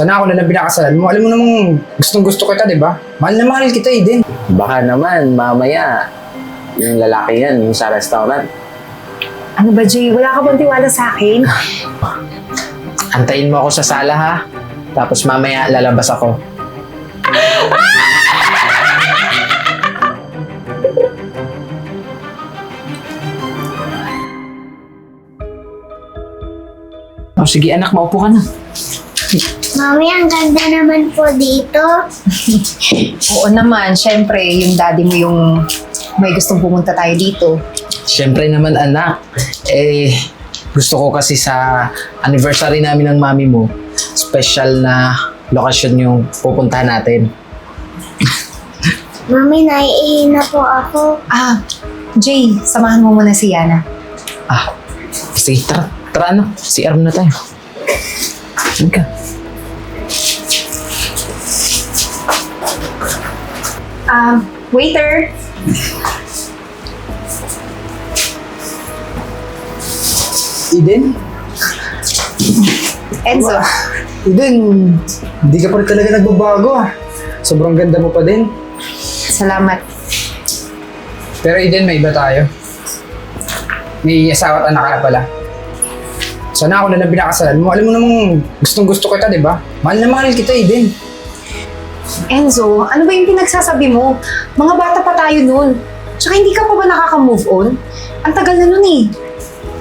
Sana ako na lang pinakasalan mo. Alam mo namang gustong gusto kita, di ba? Mahal na mahal kita, Eden. Baka naman, mamaya, yung lalaki yan, yung sa restaurant, Ano ba, Jay? Wala ka bang tiwala sa akin? antayin mo ako sa sala ha. Tapos mamaya lalabas ako. Oh, sige anak, maupo ka na. Mami, ang ganda naman po dito. Oo naman, syempre, yung daddy mo yung may gustong pumunta tayo dito. Siyempre naman anak, eh gusto ko kasi sa anniversary namin ng mami mo, special na lokasyon yung pupuntahan natin. Mami, naiihi na po ako. Ah, Jay, samahan mo muna si Yana. Ah, sige, tara, tara ano, CR muna tayo. Sige ka. Ah, waiter! Eden? Enzo, Eden, hindi ka pa rin talaga nagbabago ah. Sobrang ganda mo pa din. salamat. Pero Eden, may iba tayo. May asawa at anak ka na pala. Sana ako na lang pinakasalan mo. Alam mo namang gustong gusto kita, di ba? Mahal na mahal kita, Eden. Enzo, ano ba yung pinagsasabi mo? Mga bata pa tayo nun. Tsaka hindi ka pa ba nakaka-move on? Ang tagal na nun eh.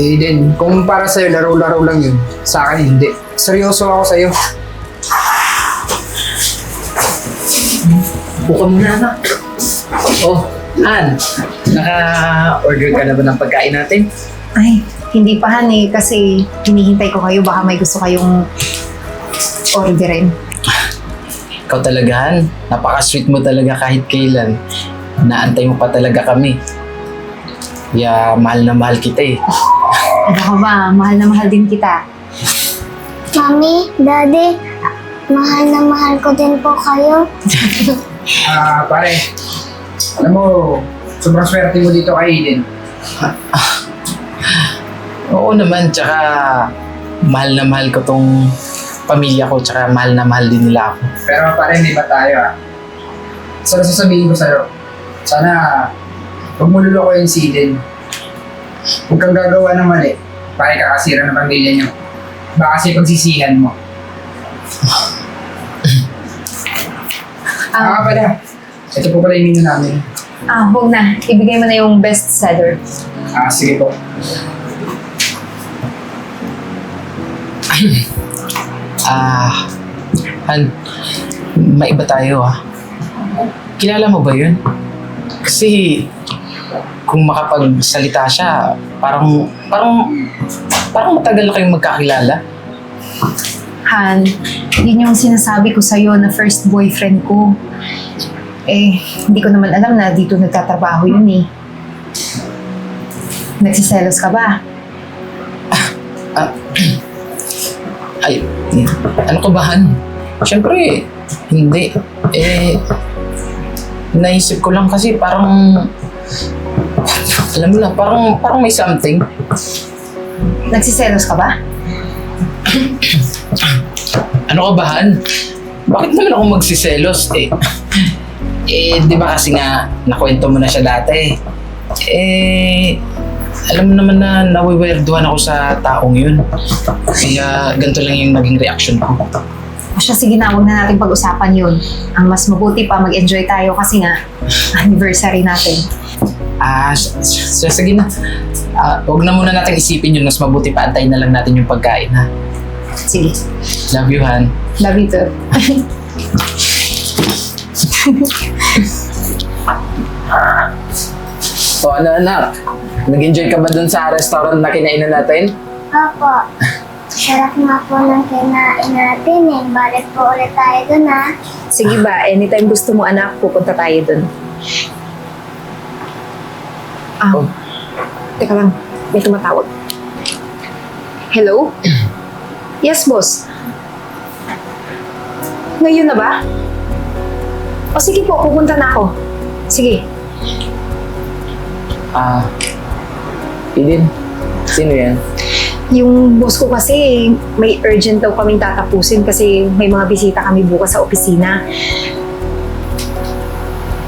Eden, kung para sa'yo, laro-laro lang yun. Sa akin, hindi. Seryoso ako sa'yo. Buka muna anak. Oh, Ann, naka-order ka na ba ng pagkain natin? Ay, hindi pa han eh, kasi hinihintay ko kayo. Baka may gusto kayong orderin. Ikaw talaga, Han. Napaka-sweet mo talaga kahit kailan. Naantay mo pa talaga kami. Kaya mahal na mahal kita eh. Ano ka ba? Mahal na mahal din kita. Mami, Daddy, mahal na mahal ko din po kayo. Ah, pare. Alam mo, sobrang swerte mo dito kay Eden. Oo naman, tsaka mahal na mahal ko tong pamilya ko, tsaka mahal na mahal din nila ako. Pero pare, hindi ba tayo ah? So, sasabihin ko sa'yo, sana huwag mo lulukoyin si Eden. Huwag kang gagawa ng mali. Pare kakasira ng pamilya niyo. Baka kasi pagsisihan mo. Ah, Ah, pala. Ito po pala yung menu namin. ah, huwag na. Ibigay mo na yung best seller. Ah, sige po. Ah, Han, may iba tayo ah. Kilala mo ba yun? Kasi kung makapagsalita siya, parang, parang, parang matagal na kayong magkakilala. Han, yun yung sinasabi ko sa'yo na first boyfriend ko. Eh, hindi ko naman alam na dito nagtatrabaho yun eh. Nagsiselos ka ba? Ay, ano ka ba, Han? Siyempre, hindi. Eh, naisip ko lang kasi parang, alam mo na, parang, parang may something. Nagsiselos ka ba? Ano ka ba, Han? Bakit naman ako magsiselos? Eh, eh, di ba kasi nga, nakwento mo na siya dati. Eh, alam mo naman na nawiwerduhan ako sa taong yun. Kaya ganito lang yung naging reaction ko. O siya, sige na, huwag na natin pag-usapan yun. Ang mas mabuti pa, mag-enjoy tayo kasi nga, anniversary natin. Ah, s- s- s- sige na. Ah, huwag na muna natin isipin yun. Mas mabuti pa antayin na lang natin yung pagkain, ha? Sige, Love you, Han. love you too. O ano, anak? Nag-enjoy ka ba dun sa restaurant na kinainan natin? Opo. Sarap nga po ng kinain natin eh. Balik po ulit tayo dun ah. Sige ba, anytime gusto mo anak, pupunta tayo dun. Ah, Oh. teka lang, may tumatawag. Hello? Yes, boss. Ngayon na ba? O sige po, pupunta na ako. Sige. Ah, Eden, sino yan? Yung boss ko kasi may urgent daw kaming tatapusin kasi may mga bisita kami bukas sa opisina.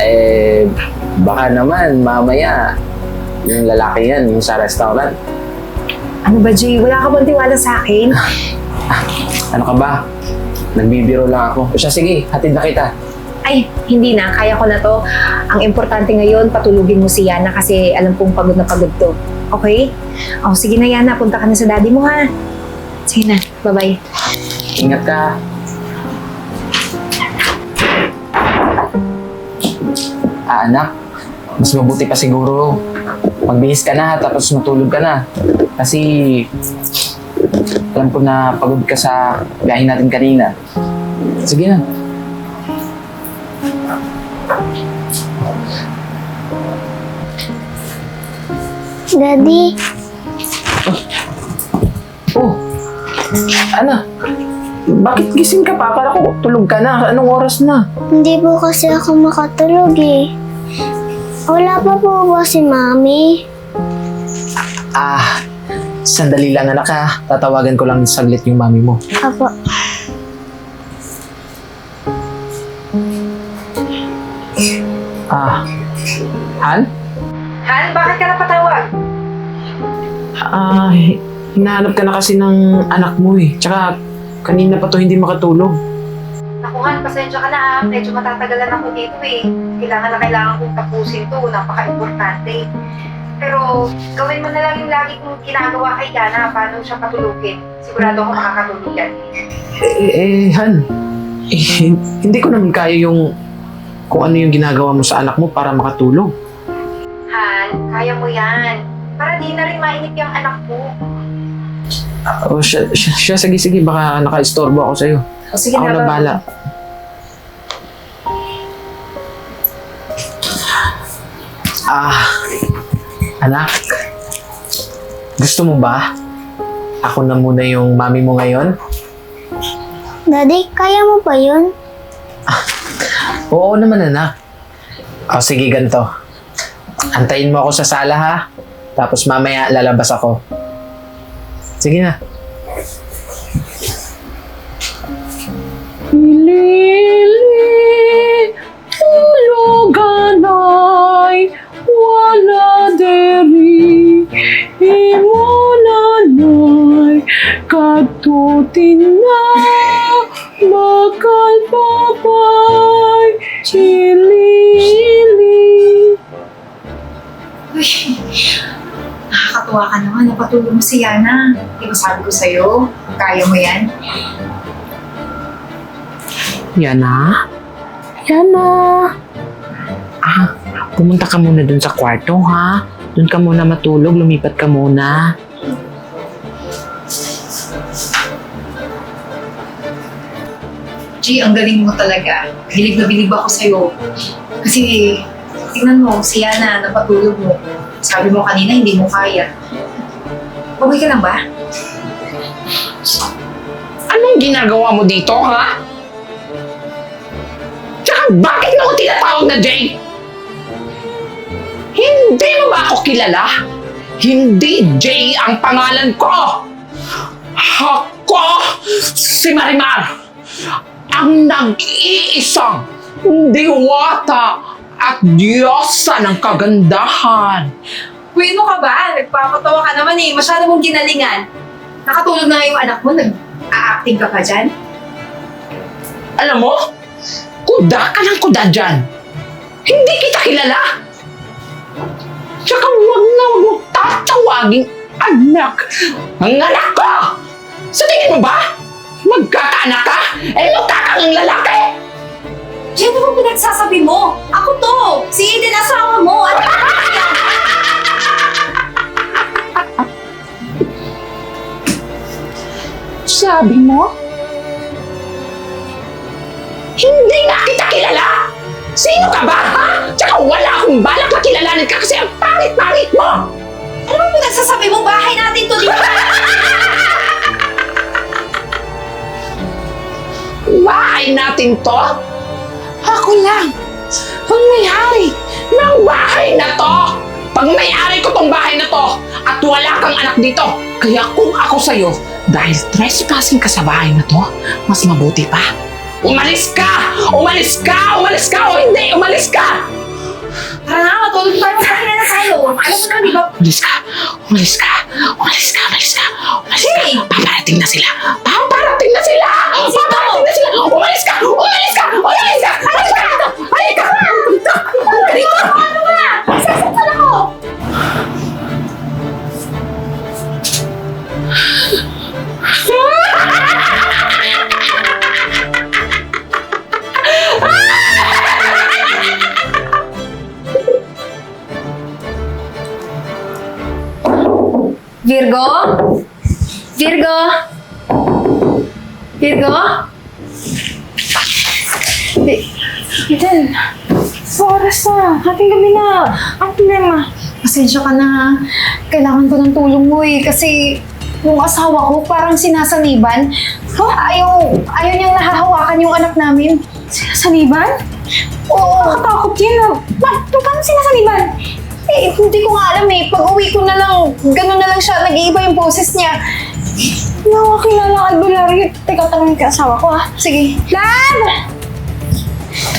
Eh, baka naman mamaya yung lalaki yan, yung sa restaurant. Ano ba, Jay? Wala ka bang tiwala sa akin? Ano ka ba? Nagbibiro lang ako. O siya, sige, hatid na kita. Ay, hindi na. Kaya ko na to. Ang importante ngayon, patulugin mo si Yana kasi alam kong pagod na pagod to. Okay? O, sige na Yana. Punta ka na sa daddy mo ha. Sige na. Bye-bye. Ingat ka. Ah, anak, mas mabuti pa siguro magbihis ka na tapos matulog ka na. Kasi alam ko na pagod ka sa biyahe natin kanina. Sige na. Daddy, Oh, Ana, bakit gising ka pa? Para ko tulog ka na. Anong oras na? hindi po kasi ako makatulog eh. Wala pa po ba si Mami? Ah, sandali lang anak ha. Tatawagan ko lang saglit yung mami mo. Apo. Ah? Han, Ah, hinahanap ka na kasi ng anak mo eh. Tsaka, kanina pa to hindi makatulog. Naku Han, pasensya ka na ha. Medyo matatagalan ako dito eh. Kailangan na kailangan kong tapusin to. Napaka-importante. Pero gawin mo na lang yung lagi kong ginagawa kay Yana. Paano siya patulugin? Sigurado ako makakatulog yan. Eh, eh Han, eh, hindi ko naman kaya yung kung ano yung ginagawa mo sa anak mo para makatulog. Han, kaya mo yan. Para di na rin mainip yung anak mo. Oh, siya, siya, siya, sige, sige, baka naka-istorbo ako sa'yo. O sige Ako na bala. Ah, anak, gusto mo ba? Ako na muna yung mami mo ngayon? Daddy, kaya mo pa yun? Oo naman, anak. O, sige, ganito. Antayin mo ako sa sala, ha? Tapos mamaya lalabas ako. Sige na. Mo si Yana. Di ba sabi ko sa'yo, kaya mo yan? Yana? Yana? Ah, pumunta ka muna dun sa kwarto, ha? Dun ka muna matulog, lumipat ka muna. G, ang galing mo talaga. Bilig na bilig ako sa'yo. Kasi, tingnan mo, si Yana, napatulog mo. Sabi mo kanina, hindi mo kaya. Okay ka lang ba? Anong ginagawa mo dito, ha? Tsaka bakit mo ako tinatawag na Jay? Hindi mo ba ako kilala? Hindi Jay ang pangalan ko! Ako si Marimar! Ang nag-iisang diwata at diyosa ng kagandahan. Uy, ano ka ba? Nagpapatawa ka naman eh. Masyado mong ginalingan. Nakatulog na nga yung anak mo. Nag-a-acting ka pa dyan. Alam mo, kuda ka ng kuda dyan. Hindi kita kilala. Tsaka huwag na huwag tatawaging anak. Ang anak ko! Sa tingin mo ba? Magkakaanak ka? Eh, mukha kang lalaki! Diyan ano ba pinagsasabi mo? Ako to! Si Eden asawa mo! At Sabi mo? Hindi nga kita kilala! Sino ka ba, ha? Tsaka wala akong balak na kilalanin ka kasi ang pangit-pangit mo! ano ba pinagsasabi mo? Bahay natin to, di ba? Bahay natin to? Ako lang ang may-hari ng bahay na to! Pag may-ari ko tong bahay na to at wala kang anak dito, kaya kung ako sa'yo, dahil trespassing ka sa bahay na to, mas mabuti pa. Umalis ka! Umalis ka! Umalis ka! O hindi! Umalis ka! Tara na, matulog tayo. Magpahinga na tayo. Alam mo na, di ba? Umalis ka! Umalis ka! Umalis ka! Umalis ka! Umalis ka! Paparating na sila! Paparating Virgo? Virgo? Eden, oras na. Hating gabi na. Ang problema. Pasensya ka na. ha. Kailangan ko ng tulong mo eh. Kasi yung asawa ko parang sinasaniban. Huh? Ayaw, ayaw niyang nahahawakan yung anak namin. Sinasaniban? Oo. Nakatakot yan. ah. Ba- paano sinasaniban? Eh, hindi ko nga alam eh. Pag uwi ko na lang, gano'n na lang siya. Nag-iiba yung boses niya. Hindi ako kilala ang albularyo. Teka, tanongin ka asawa ko ah. Sige. Lab!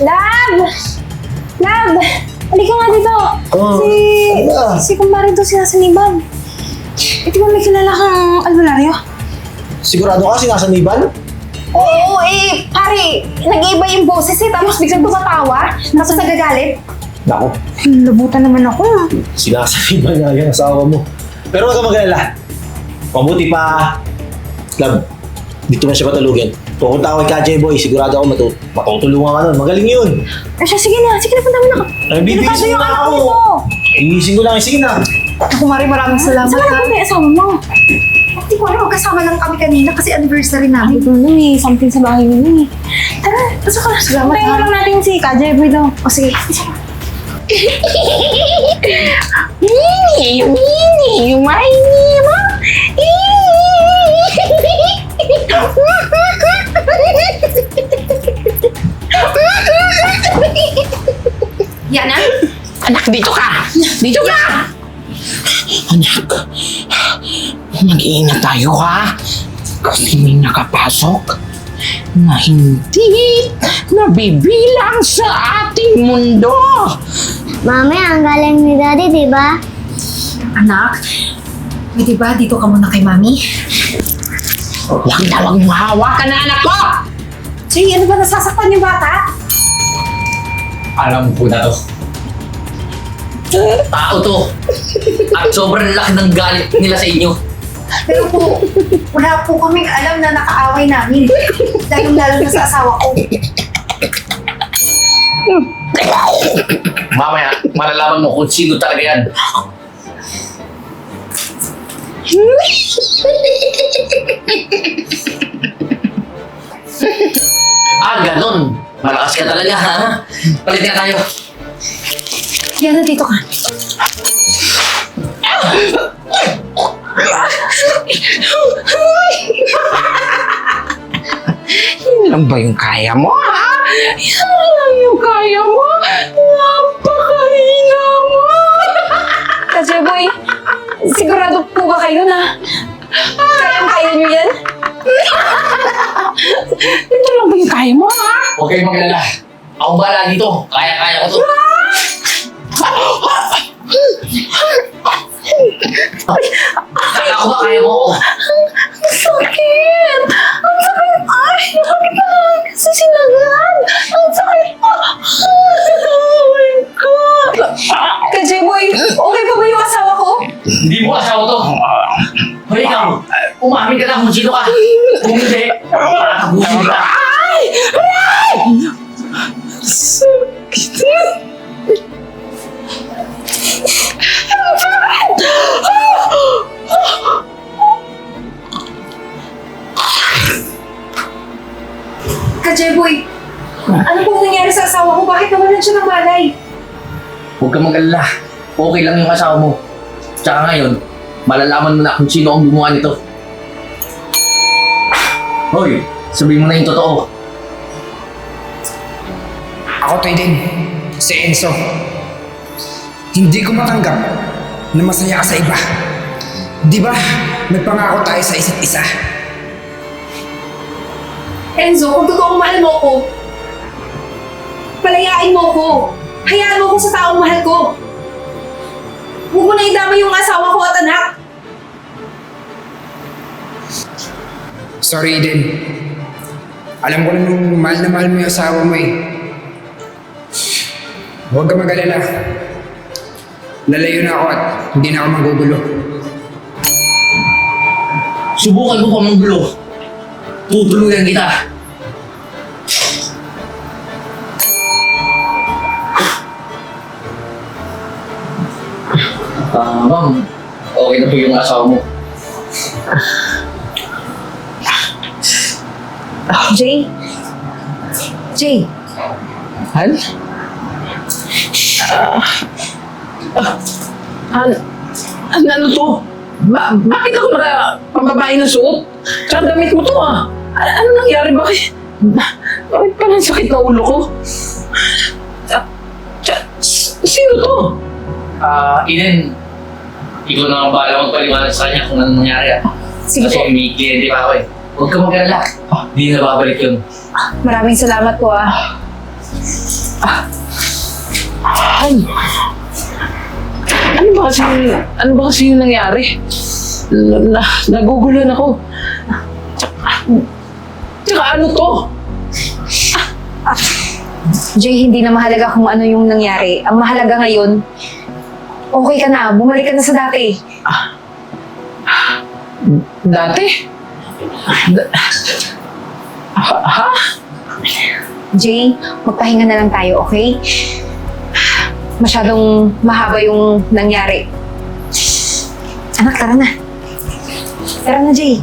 Lab! Lab! Halika nga dito. Oh, si... ano ba? Si kumpare to sinasaniban. Di ba may kilala kang albularyo? Sigurado ka sinasaniban? Oo, eh, pare, nag-iiba yung boses eh, tapos biglang tumatawa, tapos nagagalit. Nako, Labutan naman ako. sinasaniban nga yung asawa mo. Pero huwag ka mag-alala. Mabuti pa, love, dito na siya patulugin. Pupunta ako kay Kajay Boy, sigurado ako matu matutulungan ka nun. Magaling yun. Siya, sige na, sige na, punta mo na. Ay, bibisin yung na anak ako. mo. Iising ko lang, sige na. Ako, Mari, maraming salamat. Saan ba yung asawa mo? Hindi ko alam, magkasama lang kami kanina kasi anniversary namin. Ito na eh, something sa bahay nila eh. Tara, pasok ka. Salamat Tayo lang natin si Kajay Boy daw. O sige. Mini! Mini! Mini! Ma! Yana? Anak, dito ka! Dito ka! Anak, mag-iingat tayo ha. Kasi may nakapasok na hindi nabibilang sa ating mundo. Mami, ang galing ni Daddy, di ba? Anak, pwede ba dito ka muna kay Mami? Huwag na huwag mo hawakan na anak ko! Jay, ano ba nasasaktan yung bata? Alam ko na to. Tao to. At sobrang laki ng galit nila sa inyo. Pero po, wala po kaming alam na nakaaway namin. Lalong-lalo na sa asawa ko. Mamaya, malalaman mo kung sino talaga yan. ah, ganon. Malakas ka talaga, ha? Palit na tayo. Yana, dito ka. Yan lang ba yung kaya mo, ha? Yan lang yung kaya mo? Napakahina mo! Kajeboy, sigurado po ba kayo na kayang-kaya niyo yan? Ito lang ba yung kaya mo, ha? Huwag kayong magalala. Ako bahala dito. Kaya-kaya ko to. Kaya ko ba kaya mo? Ang Umamin ka na kung sino ka. Kung hindi, makakabuhin ka. Kajeboy, ano pong nangyari sa asawa ko? Bakit nawalan siya ng malay? Huwag kang mag-alala. Okay lang yung asawa mo. Tsaka ngayon, malalaman mo na kung sino ang gumawa nito. Hoy, sabihin mo na yung totoo. Ako to din. Si Enzo. Hindi ko matanggap na masaya ka sa iba. Di ba, nagpangako tayo sa isa't isa. Enzo, kung totoong mahal mo ko, palayain mo ko. Hayaan mo ko sa taong mahal ko. Huwag mo na idama yung asawa ko at anak. Sorry, Eden. Alam ko namang mahal na mahal mo yung asawa mo eh. Huwag ka mag-alala. Lalayo na ako at hindi na ako magugulo. Subukan mo pa manggulo. Tutuluyan kita. Ah, ma'am. Okay na po yung asawa mo. Jay? Jay, Han? Ah, ah, Han? Ano, ano to? Ba bakit ako naka pambabae na suot? Tsaka damit mo to ah. A- ano nangyari? Bakit? Ba- Bakit parang sakit na ulo ko? Ah, tsa- s- sino to? Ah, Eden. Ikaw na ang bahala magpaliwanag sa kanya kung anong nangyari ah. sige Kasi po. may kliyente pa ako eh. Huwag ka mag-alala. Hindi na babalik yun. Maraming salamat po ah. Han? Ano ba kasi, ano ba kasi yung nangyari? Na, na, naguguluhan ako. Tsaka, tsaka ano to? Jay, hindi na mahalaga kung ano yung nangyari. Ang mahalaga ngayon, okay ka na. Bumalik ka na sa dati. Dati? Da- ha? Ha? Jay, magpahinga na lang tayo, okay? Masyadong mahaba yung nangyari. Anak, tara na. Tara na, Jay.